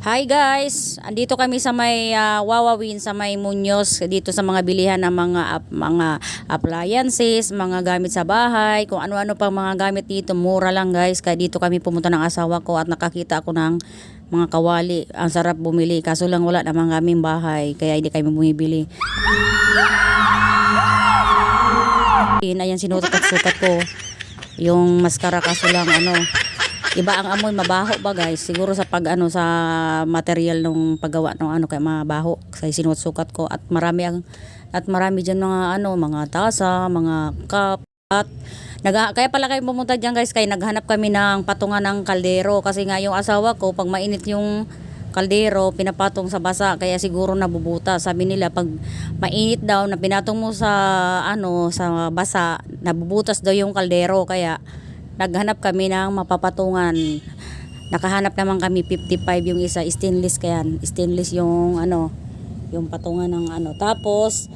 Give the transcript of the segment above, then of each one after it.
Hi guys, andito kami sa may ah, Wawawin sa may Muñoz dito sa mga bilihan ng mga ap- mga appliances, mga gamit sa bahay, kung ano-ano pang mga gamit dito, mura lang guys. Kaya dito kami pumunta ng asawa ko at nakakita ako ng mga kawali. Ang sarap bumili kaso lang wala naman kaming bahay kaya hindi kami bumibili. Ayan sinutot at sukat ko yung mascara kaso lang ano iba ang amoy mabaho ba guys? Siguro sa pag ano sa material nung paggawa ng ano kaya mabaho. Kasi sinuot-sukat ko. At marami ang at marami diyan mga ano mga tasa mga cup at Naga, kaya pala kayo pumunta diyan guys kaya naghanap kami ng patungan ng kaldero. Kasi nga yung asawa ko pag mainit yung kaldero pinapatong sa basa kaya siguro nabubuta. Sabi nila pag mainit daw na pinatong mo sa ano sa basa nabubutas daw yung kaldero. Kaya naghanap kami ng mapapatungan. Nakahanap naman kami 55 yung isa stainless kaya stainless yung ano yung patungan ng ano. Tapos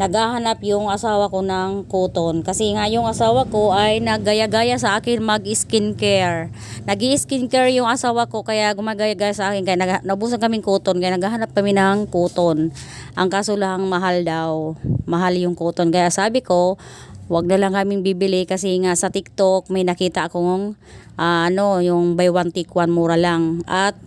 naghahanap yung asawa ko ng cotton. Kasi nga yung asawa ko ay naggaya-gaya sa akin mag skincare nag skincare yung asawa ko kaya gumagaya-gaya sa akin. Kaya nabusan kaming cotton kaya naghahanap kami ng cotton. Ang kaso lang mahal daw. Mahal yung cotton. Kaya sabi ko wag na lang kaming bibili kasi nga sa TikTok may nakita akong ah, ano yung buy one take one mura lang. At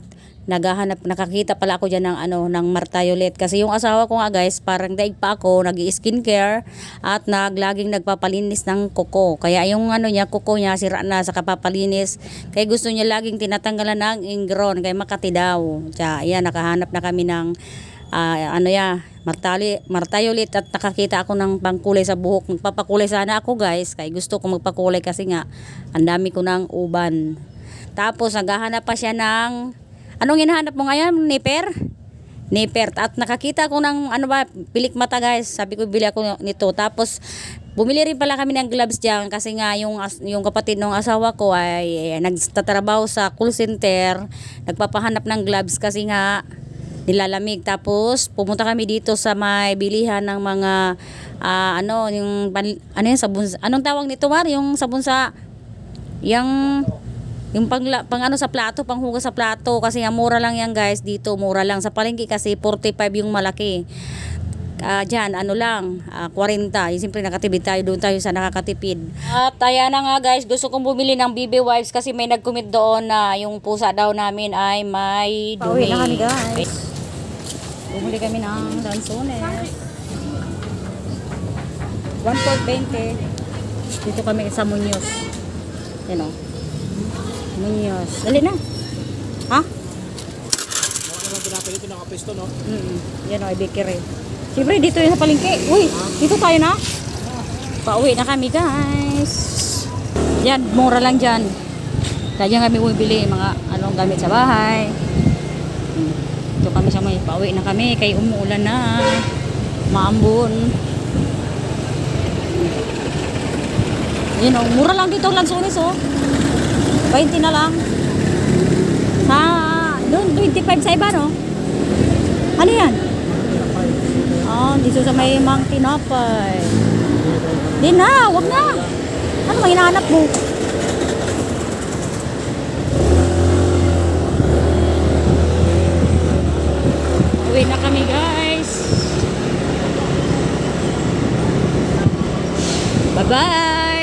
naghahanap nakakita pala ako diyan ng ano ng martayolet kasi yung asawa ko nga guys parang daig pa ako nag-skincare at naglaging nagpapalinis ng kuko. Kaya yung ano niya kuko niya sira na sa kapapalinis. Kaya gusto niya laging tinatanggalan ng ingron kaya makati daw. Tiya, ayan nakahanap na kami ng ah, ano ya martali martayolit at nakakita ako ng pangkulay sa buhok. Magpapakulay sana ako guys kaya gusto ko magpakulay kasi nga ang dami ko ng uban. Tapos naghahanap pa siya ng anong hinahanap mo ngayon nipper? Nipper. At nakakita ko ng ano ba pilik mata guys. Sabi ko bili ako nito. Tapos bumili rin pala kami ng gloves diyan kasi nga yung yung kapatid ng asawa ko ay eh, nagtatrabaho sa call center. Nagpapahanap ng gloves kasi nga nilalamig tapos pumunta kami dito sa may bilihan ng mga ah, ano yung pan- ano yung sabon anong tawag nito Mar yung sabon sa yung yung pang, pang ano sa plato, panghugas sa plato kasi nga mura lang yan guys dito, mura lang sa palengke kasi 45 yung malaki. Ah, diyan ano lang, ah, 40. Yung siyempre nakatipid tayo doon tayo sa nakakatipid. At ayan na nga guys, gusto kong bumili ng BB wipes kasi may nag-commit doon na yung pusa daw namin ay may dumi. Pauwi na kami, guys. Bumili kami ng lansones. 1.20. Dito kami sa Muñoz. Yan o. Muñoz. Dali na. Ha? Dito nakapesto, no? Mm Yan o, bakery. Siyempre, dito yung sa palengke. Uy, dito tayo na. Pauwi na kami, guys. Yan, mura lang dyan. Kaya kami bumibili mga anong gamit sa bahay. Mm. Dito kami sa may pauwi na kami kay umuulan na. Maambon. Yan o, mura lang dito ang lansones o. 20 na lang. Sa, doon, 25 sa iba no? Ano yan? Ah, dito sa may mang tinapay. Di na, wag na. Ano may hinahanap mo? Bye-bye!